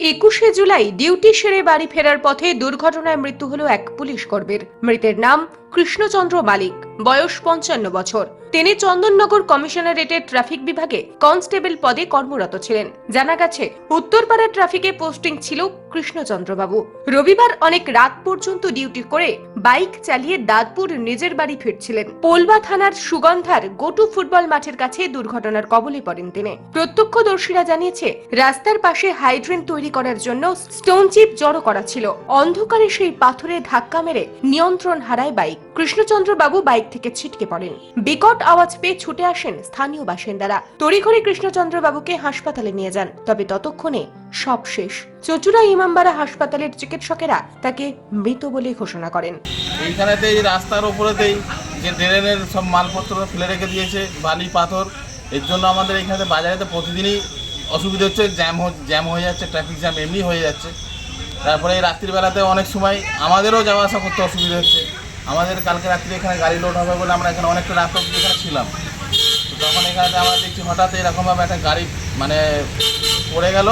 একুশে জুলাই ডিউটি সেরে বাড়ি ফেরার পথে দুর্ঘটনায় মৃত্যু হল এক পুলিশ কর্মীর। মৃতের নাম কৃষ্ণচন্দ্র মালিক। বয়স পঞ্চান্ন বছর। তিনি চন্দননগর কমিশনারেটের ট্রাফিক বিভাগে কনস্টেবল পদে কর্মরত ছিলেন। জানা গেছে, উত্তরপাড়া ট্রাফিকে পোস্টিং ছিল কৃষ্ণচন্দ্রবাবু। রবিবার অনেক রাত পর্যন্ত ডিউটি করে বাইক চালিয়ে দাঁতপুর নিজের বাড়ি ফিরছিলেন। পোলবা থানার সুগন্ধার গোটু ফুটবল মাঠের কাছে দুর্ঘটনার কবলে পড়েন তিনি। প্রত্যক্ষদর্শীরা জানিয়েছে, রাস্তার পাশে হাইড্রেন তৈরি করার জন্য স্টোন চিপ জড়ো করা ছিল। অন্ধকারে সেই পাথরে ধাক্কা মেরে নিয়ন্ত্রণ হারায় বাইক। কৃষ্ণচন্দ্রবাবু বাইক থেকে ছিটকে পড়েন। বিকট আওয়াজ পেয়ে ছুটে আসেন স্থানীয় বাসিন্দারা। তড়িঘড়ি কৃষ্ণচন্দ্র বাবুকে হাসপাতালে নিয়ে যান। তবে ততক্ষণে সব শেষ। চচুড়া ইমামবাড়া হাসপাতালের চিকিৎসকেরা তাকে মৃত বলে ঘোষণা করেন। এইখানেতেই রাস্তার ওপরেতেই যে ড্রেনের সব মালপত্র ফেলে রেখে দিয়েছে, বালি, পাথর, এর জন্য আমাদের এখানে বাজারেতে প্রতিদিনই অসুবিধা হচ্ছে, জ্যাম জ্যাম হয়ে যাচ্ছে, ট্রাফিক জ্যাম এমনি হয়ে যাচ্ছে। তারপরে এই রাত্রিবেলাতে অনেক সময় আমাদেরও যাওয়া আসা করতে অসুবিধা হচ্ছে। আমাদের কালকে রাত্রে এখানে গাড়ি লোড হবে বলে আমরা এখানে অনেকটা রাত অব্দি এখানে ছিলাম। তো তখন এখানে আমরা দেখছি হঠাৎ এরকমভাবে একটা গাড়ি মানে পড়ে গেল।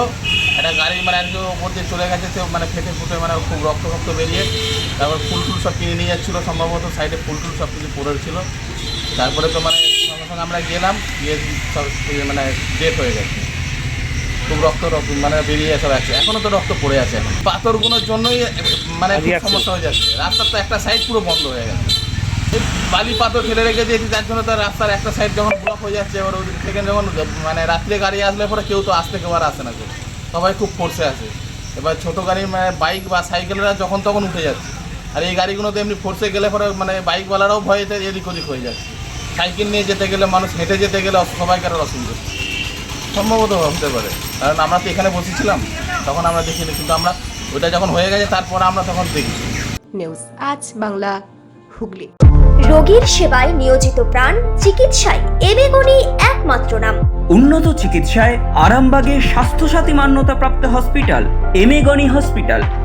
একটা গাড়ি মানে একদম ওপর দিয়ে চলে গেছে সে মানে ফেটে ফুটে মানে খুব রক্ত রক্ত বেরিয়ে। তারপর ফুল টুল সব কিনে নিয়ে যাচ্ছিল, সম্ভবত সাইডে ফুল টুল সব কিছু পড়েছিল তারপরে তো মানে সঙ্গে সঙ্গে আমরা গেলাম, গিয়ে সব মানে ডেট হয়ে গেছে। খুব রক্ত রক্ত মানে বেরিয়ে সব আছে এখনও তো রক্ত পড়ে আছে। পাথরগুলোর জন্যই মানে সমস্যা হয়ে যাচ্ছে। রাস্তার তো একটা সাইড পুরো বন্ধ হয়ে গেছে। বালি পাথর ফেলে রেখে দিয়েছি যার জন্য তো রাস্তার একটা সাইড যখন ব্লক হয়ে যাচ্ছে এবার ওদিক থেকে যখন মানে রাত্রে গাড়ি আসলে পরে কেউ তো আসতে কেউ আর আসে না কেউ সবাই খুব ফোর্সে আছে। এবার ছোটো গাড়ি মানে বাইক বা সাইকেলরা যখন তখন উঠে যাচ্ছে। আর এই গাড়িগুলো তো এমনি ফোর্সে গেলে পরে মানে বাইকওয়ালারাও ভয়েতে এদিক ওদিক হয়ে যাচ্ছে। সাইকেল নিয়ে যেতে গেলে মানুষ হেঁটে যেতে গেলে সবাইকার অসুবিধা সম্ভবত হতে পারে। কারণ আমরা তো এখানে বসেছিলাম তখন আমরা দেখিনি। কিন্তু আমরা ওটা যখন হয়ে গেছে তারপর আমরা তখন দেখি নিউজ আজ বাংলা হুগলি। রোগীর সেবায় নিয়োজিত প্রাণ চিকিৎসায় এবেগুনি একমাত্র নাম। উন্নত চিকিৎসায় আরামবাগে স্বাস্থ্যসাথী মান্যতাপ্রাপ্ত হসপিটাল এমেগনি হসপিটাল।